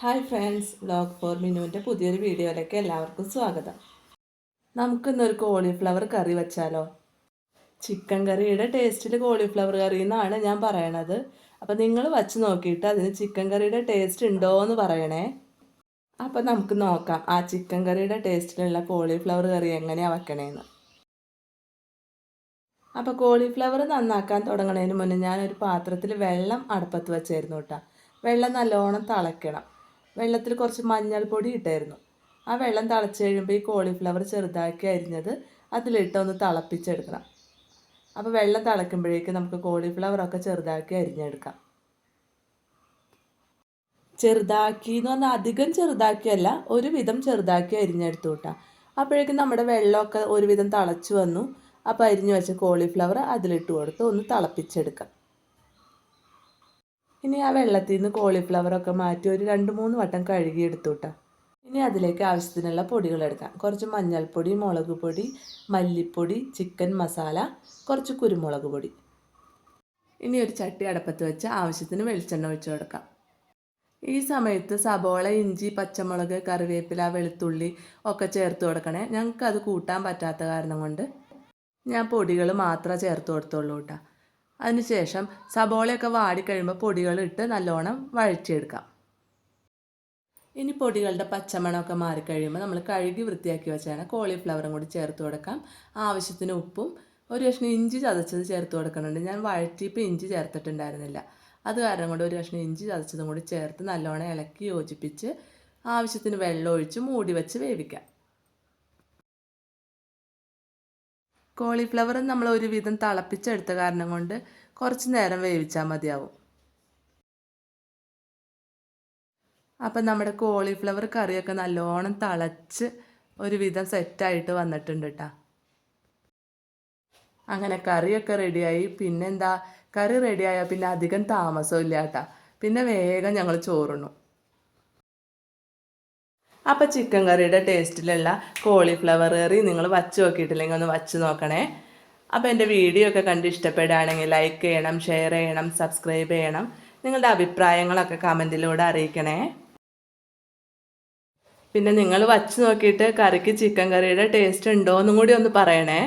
Hi friends vlog for മിനുവിന്റെ പുതിയൊരു വീഡിയോയിലേക്ക് എല്ലാവർക്കും സ്വാഗതം. നമുക്കിന്നൊരു കോളിഫ്ലവർ കറി വെച്ചാലോ? ചിക്കൻ കറിയുടെ ടേസ്റ്റിൽ കോളിഫ്ലവർ കറി എന്നാണ് ഞാൻ പറയണത്. അപ്പോൾ നിങ്ങൾ വച്ച് നോക്കിയിട്ട് അതിന് ചിക്കൻ കറിയുടെ ടേസ്റ്റ് ഉണ്ടോ എന്ന് പറയണേ. അപ്പോൾ നമുക്ക് നോക്കാം ആ ചിക്കൻ കറിയുടെ ടേസ്റ്റിലുള്ള കോളിഫ്ലവർ കറി എങ്ങനെയാണ് വെക്കണേന്ന്. അപ്പോൾ കോളിഫ്ലവർ നന്നാക്കാൻ തുടങ്ങുന്നതിന് മുന്നേ ഞാനൊരു പാത്രത്തിൽ വെള്ളം അടുപ്പത്ത് വെച്ചായിരുന്നു കേട്ടോ. വെള്ളം നല്ലോണം തിളയ്ക്കണം വെള്ളത്തിൽ കുറച്ച് മഞ്ഞൾപ്പൊടി ഇട്ടായിരുന്നു. ആ വെള്ളം തിളച്ച് കഴിയുമ്പോൾ ഈ കോളിഫ്ലവർ ചെറുതാക്കി അരിഞ്ഞത് അതിലിട്ട് ഒന്ന് തിളപ്പിച്ചെടുക്കണം. അപ്പോൾ വെള്ളം തിളയ്ക്കുമ്പോഴേക്ക് നമുക്ക് കോളിഫ്ലവറൊക്കെ ചെറുതാക്കി അരിഞ്ഞെടുക്കാം. ചെറുതാക്കി എന്ന് പറഞ്ഞാൽ അധികം ചെറുതാക്കിയല്ല ഒരുവിധം ചെറുതാക്കി അരിഞ്ഞെടുത്തു കൂട്ടാം. അപ്പോഴേക്കും നമ്മുടെ വെള്ളമൊക്കെ ഒരുവിധം തിളച്ചു വന്നു. അപ്പോൾ അരിഞ്ഞു വെച്ച കോളിഫ്ലവർ അതിലിട്ട് കൊടുത്ത് ഒന്ന് തിളപ്പിച്ചെടുക്കാം. ഇനി ആ വെള്ളത്തിൽ നിന്ന് കോളിഫ്ലവറൊക്കെ മാറ്റി ഒരു രണ്ട് മൂന്ന് വട്ടം കഴുകി എടുത്തു കേട്ടോ ഇനി അതിലേക്ക് ആവശ്യത്തിനുള്ള പൊടികൾ എടുക്കാം. കുറച്ച് മഞ്ഞൾപ്പൊടി മുളക് പൊടി മല്ലിപ്പൊടി ചിക്കൻ മസാല കുറച്ച് കുരുമുളക് പൊടി. ഇനി ഒരു ചട്ടി അടപ്പത്ത് വെച്ച് ആവശ്യത്തിന് വെളിച്ചെണ്ണ ഒഴിച്ചു കൊടുക്കാം. ഈ സമയത്ത് സബോള ഇഞ്ചി പച്ചമുളക് കറിവേപ്പില വെളുത്തുള്ളി ഒക്കെ ചേർത്ത് കൊടുക്കണേ. ഞങ്ങൾക്ക് അത് കൂട്ടാൻ പറ്റാത്ത കാരണം കൊണ്ട് ഞാൻ പൊടികൾ മാത്രമേ ചേർത്ത് കൊടുത്തുള്ളൂ കേട്ടോ അതിനുശേഷം സബോളയൊക്കെ വാടിക്കഴിയുമ്പോൾ പൊടികൾ ഇട്ട് നല്ലോണം വഴറ്റിയെടുക്കാം. ഇനി പൊടികളുടെ പച്ചമണമൊക്കെ മാറിക്കഴിയുമ്പോൾ നമ്മൾ കഴുകി വൃത്തിയാക്കി വെച്ചാണ് കോളിഫ്ലവറും കൂടി ചേർത്ത് കൊടുക്കാം. ആവശ്യത്തിന് ഉപ്പും ഒരു കഷ്ണം ഇഞ്ചി ചതച്ചത് ചേർത്ത് കൊടുക്കുന്നുണ്ട്. ഞാൻ വഴറ്റിയപ്പോൾ ഇഞ്ചി ചേർത്തിട്ടുണ്ടായിരുന്നില്ല. അത് കാരണം കൊണ്ട് ഒരു കഷ്ണം ഇഞ്ചി ചതച്ചതും കൂടി ചേർത്ത് നല്ലോണം ഇളക്കി യോജിപ്പിച്ച് ആവശ്യത്തിന് വെള്ളം ഒഴിച്ച് മൂടി വെച്ച് വേവിക്കാം. കോളിഫ്ലവർ നമ്മൾ ഒരുവിധം തിളപ്പിച്ചെടുത്ത കാരണം കൊണ്ട് കുറച്ച് നേരം വേവിച്ചാൽ മതിയാവും. അപ്പം നമ്മുടെ കോളിഫ്ലവർ കറിയൊക്കെ നല്ലോണം തിളച്ച് ഒരുവിധം സെറ്റായിട്ട് വന്നിട്ടുണ്ട് കേട്ടോ അങ്ങനെ കറിയൊക്കെ റെഡിയായി. പിന്നെന്താ? കറി റെഡിയായാൽ പിന്നെ അധികം താമസമില്ല കേട്ടാ പിന്നെ വേഗം ഞങ്ങൾ ചോറുണ്ണു. അപ്പോൾ ചിക്കൻ കറിയുടെ ടേസ്റ്റിലുള്ള കോളിഫ്ലവർ കറി നിങ്ങൾ വച്ച് നോക്കിയിട്ടില്ലെങ്കിൽ ഒന്ന് വച്ച് നോക്കണേ. അപ്പോൾ എന്റെ വീഡിയോ ഒക്കെ കണ്ട് ഇഷ്ടപ്പെടുകയാണെങ്കിൽ ലൈക്ക് ചെയ്യണം ഷെയർ ചെയ്യണം സബ്സ്ക്രൈബ് ചെയ്യണം. നിങ്ങളുടെ അഭിപ്രായങ്ങളൊക്കെ കമന്റിലൂടെ അറിയിക്കണേ. പിന്നെ നിങ്ങൾ വച്ച് നോക്കിയിട്ട് കറിക്ക് ചിക്കൻ കറിയുടെ ടേസ്റ്റ് ഉണ്ടോ എന്നും കൂടി ഒന്ന് പറയണേ.